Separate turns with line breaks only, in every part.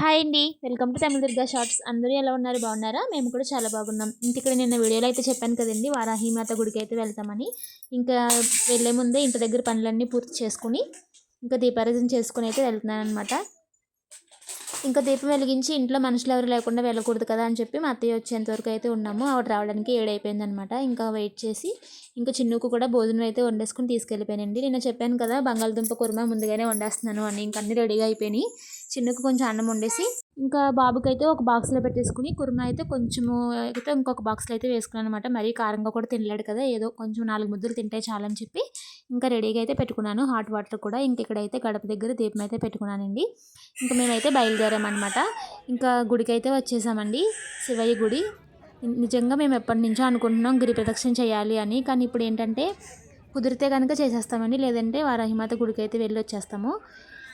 Hi అండి. Welcome to Tamil Durga shorts. అందరూ ఎలా ఉన్నారు? బాగున్నారా? మేము కూడా చాలా బాగున్నాం. ఇంక ఇక్కడ నిన్న వీడియోలో అయితే చెప్పాను కదండి వారాహిమాత గుడికి అయితే వెళ్తామని. ఇంకా వెళ్ళే ముందే ఇంటి దగ్గర పనులన్నీ పూర్తి చేసుకుని ఇంకా దీపారాధన చేసుకుని అయితే వెళ్తున్నాను అనమాట ఇంకా దీపం వెలిగించి ఇంట్లో మనుషులు ఎవరు లేకుండా వెళ్ళకూడదు కదా అని చెప్పి మా అత్తయ్య వచ్చేంత వరకు అయితే ఉన్నాము. ఆవిడ రావడానికి ఏడైపోయింది అనమాట ఇంకా వెయిట్ చేసి ఇంకా చిన్నుకు కూడా భోజనం అయితే వండేసుకుని తీసుకెళ్ళిపోయానండి. నేను చెప్పాను కదా బంగాళదుంప కుర్మా ముందుగానే వండేస్తున్నాను అని. ఇంకా అన్నీ రెడీగా అయిపోయినాయి. చిన్నకు కొంచెం అన్నం వండేసి ఇంకా బాబుకి అయితే ఒక బాక్స్లో పెట్టేసుకుని కుర్మా అయితే కొంచెము అయితే ఇంకొక బాక్స్లో అయితే వేసుకున్నాను అనమాట మరీ కారంగా కూడా తినలేడు కదా ఏదో కొంచెం నాలుగు ముద్దలు తింటే చాలని చెప్పి ఇంకా రెడీగా అయితే పెట్టుకున్నాను. హాట్ వాటర్ కూడా ఇంక ఇక్కడైతే గడప దగ్గర దీపం అయితే పెట్టుకున్నానండి. ఇంకా మేమైతే బయలుదేరామన్నమాట. ఇంకా గుడికి అయితే వచ్చేసామండి. శివయ్య గుడి. నిజంగా మేము ఎప్పటి నుంచో అనుకుంటున్నాం గిరి ప్రదక్షిణ చేయాలి అని. కానీ ఇప్పుడు ఏంటంటే కుదిరితే కనుక చేసేస్తామండి. లేదంటే వారాహిమాత గుడికి అయితే వెళ్ళి వచ్చేస్తాము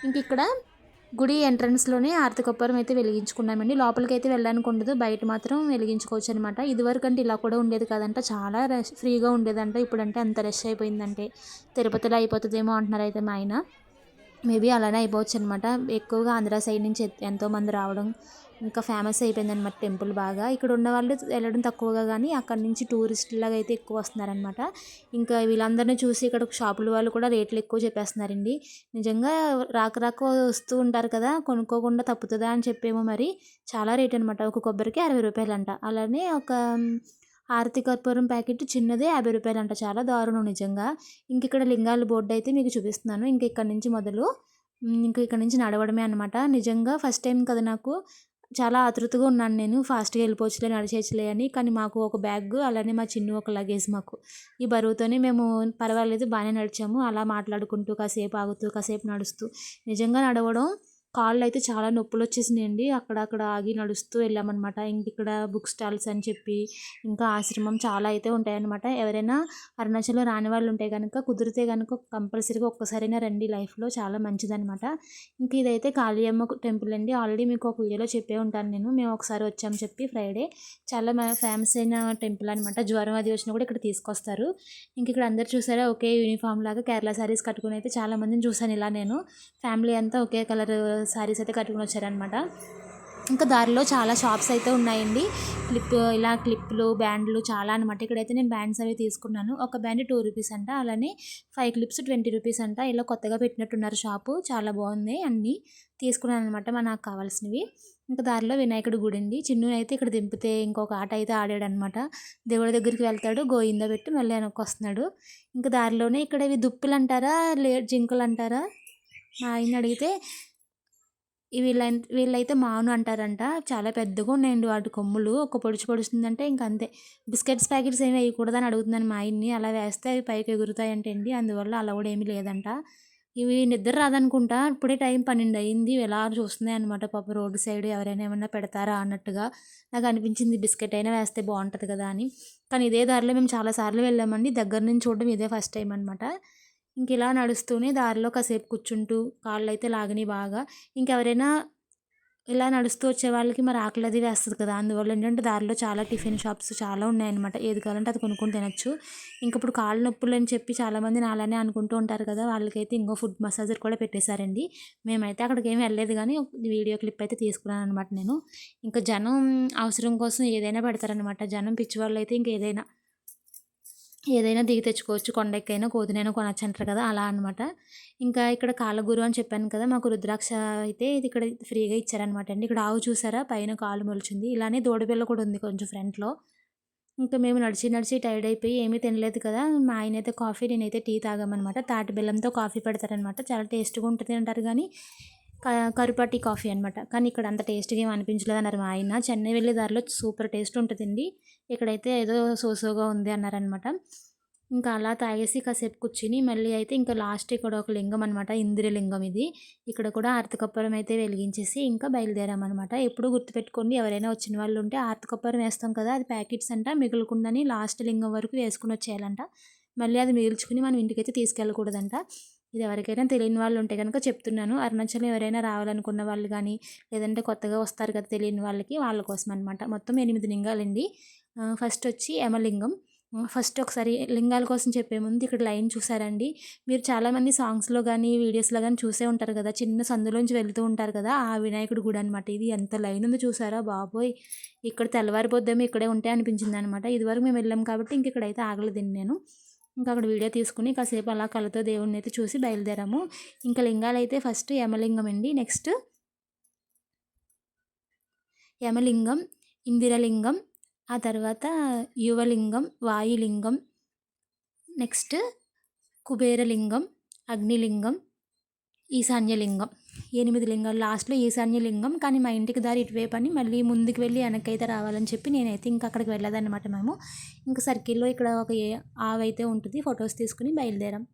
ఇంక ఇక్కడ గుడి ఎంట్రన్స్లోనే ఆర్తికొప్పరం అయితే వెలిగించుకున్నామండి. లోపలికి అయితే వెళ్ళడానికి ఉండదు. బయట మాత్రం వెలిగించుకోవచ్చు అనమాట ఇదివరకు అంటే ఇలా కూడా ఉండేది కాదంట. చాలా రష్ ఫ్రీగా ఉండేదంట. ఇప్పుడంటే అంత రష్ అయిపోయిందంటే. తిరుపతిలో అయిపోతుందేమో అంటున్నారు అయితే మా ఆయన. మేబీ అలానే అయిపోవచ్చు అనమాట ఎక్కువగా ఆంధ్ర సైడ్ నుంచి ఎంతోమంది రావడం ఇంకా ఫేమస్ అయిపోయింది అనమాట టెంపుల్ బాగా. ఇక్కడ ఉన్న వాళ్ళు వెళ్ళడం తక్కువగా కానీ అక్కడ నుంచి టూరిస్టులాగా అయితే ఎక్కువ వస్తున్నారనమాట. ఇంకా వీళ్ళందరినీ చూసి ఇక్కడ షాపుల వాళ్ళు కూడా రేట్లు ఎక్కువ చెప్పేస్తున్నారండి. నిజంగా రాక రాక వస్తూ ఉంటారు కదా కొనుక్కోకుండా తప్పుతుందా అని చెప్పేమో మరి చాలా రేట్ అనమాట ఒక కొబ్బరికి అరవై రూపాయలంట. అలానే ఒక ఆరతి కర్పూరం ప్యాకెట్ చిన్నదే యాభై రూపాయలు అంట చాలా దారుణం నిజంగా. ఇంక ఇక్కడ లింగాల బోర్డు అయితే మీకు చూపిస్తున్నాను. ఇంక ఇక్కడ నుంచి మొదలు ఇంక ఇక్కడ నుంచి నడవడమే అనమాట నిజంగా ఫస్ట్ టైం కదా నాకు చాలా ఆతృతగా ఉన్నాను నేను. ఫాస్ట్గా వెళ్ళిపోవచ్చులే నడిచేయచ్చులే అని. కానీ మాకు ఒక బ్యాగ్ అలానే మా చిన్న ఒక లగేజ్ మాకు. ఈ బరువుతోనే మేము పర్వాలేదు బాగానే నడిచాము. అలా మాట్లాడుకుంటూ కాసేపు ఆగుతూ కాసేపు నడుస్తూ నిజంగా నడవడం కాళ్ళు అయితే చాలా నొప్పులు వచ్చేసినాయండి అక్కడక్కడ ఆగి నడుస్తూ వెళ్ళామన్నమాట. ఇంక ఇక్కడ బుక్ స్టాల్స్ అని చెప్పి ఇంకా ఆశ్రమం చాలా అయితే ఉంటాయన్నమాట. ఎవరైనా అరుణాచల్లో రాని వాళ్ళు ఉంటే కనుక కుదిరితే కనుక కంపల్సరీగా ఒక్కసారైనా రండి లైఫ్లో. చాలా మంచిదన్నమాట. ఇంక ఇదైతే కాళీయమ్మ టెంపుల్ అండి. ఆల్రెడీ మీకు ఒక వీడియోలో చెప్పే ఉంటాను నేను. మేము ఒకసారి వచ్చాం చెప్పి ఫ్రైడే. చాలా ఫేమస్ అయిన టెంపుల్ అనమాట జ్వరం అది వచ్చినా కూడా ఇక్కడ తీసుకొస్తారు. ఇంక ఇక్కడ అందరు చూసారా? ఒకే యూనిఫామ్ లాగా కేరళ శారీస్ కట్టుకుని అయితే చాలా మందిని ఇలా నేను. ఫ్యామిలీ అంతా ఒకే కలర్ శారీస్ అయితే కట్టుకుని వచ్చారనమాట ఇంకా దారిలో చాలా షాప్స్ అయితే ఉన్నాయండి. క్లిప్ ఇలా క్లిప్లు బ్యాండ్లు చాలా అనమాట ఇక్కడైతే నేను బ్యాండ్స్ అవి తీసుకున్నాను. ఒక బ్యాండ్ టూ రూపీస్ అంట అలానే ఫైవ్ క్లిప్స్ ట్వంటీ రూపీస్ అంట. ఇలా కొత్తగా పెట్టినట్టున్నారు షాపు. చాలా బాగుంది అన్నీ తీసుకున్నాను అనమాట మా నాకు కావాల్సినవి. ఇంకా దారిలో వినాయకుడి గుడి అండి. చిన్ను అయితే ఇక్కడ దింపితే ఇంకొక ఆట అయితే ఆడాడు అనమాట దేవుడి దగ్గరికి వెళ్తాడు గోయింద పెట్టి మళ్ళీ వెనక్కి వస్తున్నాడు. ఇంకా దారిలోనే ఇక్కడ ఇవి దుప్పులు అంటారా లే జింకలు అంటారా? మా ఆయన అడిగితే వీళ్ళ వీళ్ళైతే మాను అంటారంట. చాలా పెద్దగా ఉన్నాయండి వాటి కొమ్ములు. ఒక పొడుచు పొడుస్తుందంటే ఇంక అంతే. బిస్కెట్స్ ప్యాకెట్స్ ఏమి వేయకూడదని అడుగుతున్నాను మా ఆయన్ని. అలా వేస్తే అవి పైకి ఎగురుతాయంటే అండి. అందువల్ల అలా కూడా ఏమీ లేదంట. ఇవి నిద్ర రాదనుకుంటా. ఇప్పుడే టైం పన్నెండు అయింది ఎలా చూస్తున్నాయి అనమాట పాప రోడ్డు సైడ్ ఎవరైనా ఏమన్నా పెడతారా అన్నట్టుగా. నాకు అనిపించింది బిస్కెట్ అయినా వేస్తే బాగుంటుంది కదా అని. కానీ ఇదే దారిలో మేము చాలాసార్లు వెళ్ళామండి. దగ్గర నుంచి చూడడం ఇదే ఫస్ట్ టైం అనమాట ఇంక ఇలా నడుస్తూనే దారిలో కాసేపు కూర్చుంటూ కాళ్ళు అయితే లాగని బాగా. ఇంకెవరైనా ఇలా నడుస్తూ వచ్చే వాళ్ళకి మరి ఆకలి అది వేస్తుంది కదా. అందువల్ల ఏంటంటే దారిలో చాలా టిఫిన్ షాప్స్ చాలా ఉన్నాయన్నమాట. ఏది కావాలంటే అది కొనుక్కొని తినచ్చు. ఇంక ఇప్పుడు కాళ్ళ నొప్పులు అని చెప్పి చాలామంది నాలానే అనుకుంటూ ఉంటారు కదా. వాళ్ళకైతే ఇంకో ఫుడ్ మసాజర్ కూడా పెట్టేశారండి. మేమైతే అక్కడికి ఏమి వెళ్ళలేదు కానీ వీడియో క్లిప్ అయితే తీసుకున్నాను అనమాట నేను. ఇంకా జనం అవసరం కోసం ఏదైనా పెడతారనమాట జనం పిచ్చి వాళ్ళు అయితే ఏదైనా ఏదైనా దిగి తెచ్చుకోవచ్చు. కొండెక్కైనా కోతినైనా కొనచ్చు అంటారు కదా అలా అనమాట ఇంకా ఇక్కడ కాలగురు అని చెప్పాను కదా మాకు రుద్రాక్ష అయితే ఇది ఇక్కడ ఫ్రీగా ఇచ్చారనమాట అండి. ఇక్కడ ఆవు చూసారా? పైన కాలు మొలిచింది. ఇలానే దూడపిల్ల కూడా ఉంది కొంచెం ఫ్రంట్లో. ఇంకా మేము నడిచి నడిచి టైర్డ్ అయిపోయి ఏమీ తినలేదు కదా మా ఆయన అయితే కాఫీ నేనైతే టీ తాగామన్నమాట. తాటి బెల్లంతో కాఫీ పెడతారనమాట చాలా టేస్ట్గా ఉంటుంది అంటారు కానీ కరుపాటి కాఫీ అనమాట కానీ ఇక్కడ అంత టేస్ట్గా ఏమి అనిపించలేదు అన్నారు మా ఆయన. చెన్నై వెళ్ళే దారిలో సూపర్ టేస్ట్ ఉంటుందండి. ఇక్కడైతే ఏదో సోసోగా ఉంది అన్నారనమాట ఇంకా అలా తాగేసి కాసేపు కూర్చుని మళ్ళీ అయితే ఇంకా లాస్ట్ ఇక్కడ ఒక లింగం అనమాట ఇంద్రలింగం ఇది. ఇక్కడ కూడా ఆర్తకప్పరం అయితే వెలిగించేసి ఇంకా బయలుదేరామన్నమాట. ఎప్పుడు గుర్తుపెట్టుకోండి ఎవరైనా వచ్చిన వాళ్ళు ఉంటే ఆర్తకప్పరం వేస్తాం కదా అది ప్యాకెట్స్ అంట మిగులుకుండాని లాస్ట్ లింగం వరకు వేసుకుని వచ్చేయాలంట. మళ్ళీ అది మిగిల్చుకుని మనం ఇంటికైతే తీసుకెళ్ళకూడదంట. ఇది ఎవరికైనా తెలియని వాళ్ళు ఉంటే కనుక చెప్తున్నాను. అరుణాచలం ఎవరైనా రావాలనుకున్న వాళ్ళు కానీ లేదంటే కొత్తగా వస్తారు కదా తెలియని వాళ్ళకి వాళ్ళ కోసం అనమాట మొత్తం ఎనిమిది లింగాలండి. ఫస్ట్ వచ్చి యమలింగం. ఫస్ట్ ఒకసారి లింగాల కోసం చెప్పే ముందు ఇక్కడ లైన్ చూసారండి. మీరు చాలామంది సాంగ్స్లో కానీ వీడియోస్లో కానీ చూసే ఉంటారు కదా చిన్న సందులోంచి వెళ్తూ ఉంటారు కదా ఆ వినాయకుడి గుడి అనమాట ఇది. ఎంత లైన్ ఉందో చూసారా బాబోయ్! ఇక్కడ తెల్లవారిపోద్దేమో ఇక్కడే ఉంటే అనిపించింది అనమాట ఇదివరకు మేము వెళ్ళాం కాబట్టి ఇంక ఇక్కడైతే ఆగలేదండి నేను. ఇంకా అక్కడ వీడియో తీసుకుని కాసేపు అలా కళ్ళతో దేవుడిని అయితే చూసి బయలుదేరాము. ఇంకా లింగాలు అయితే ఫస్ట్ యమలింగం అండి. నెక్స్ట్ యమలింగం ఇందిరలింగం ఆ తర్వాత యువలింగం వాయులింగం నెక్స్ట్ కుబేరలింగం అగ్నిలింగం ఈశాన్యలింగం. ఎనిమిది లింగాలు. లాస్ట్లో ఈశాన్యలింగం. కానీ మా ఇంటికి దారి ఇటువైపు అని మళ్ళీ ముందుకు వెళ్ళి వెనకైతే రావాలని చెప్పి నేనైతే ఇంకా అక్కడికి వెళ్ళదన్నమాట మేము. ఇంకా సర్కిల్లో ఇక్కడ ఒక ఏ ఆవు అయితే ఉంటుంది ఫొటోస్ తీసుకుని బయలుదేరాం.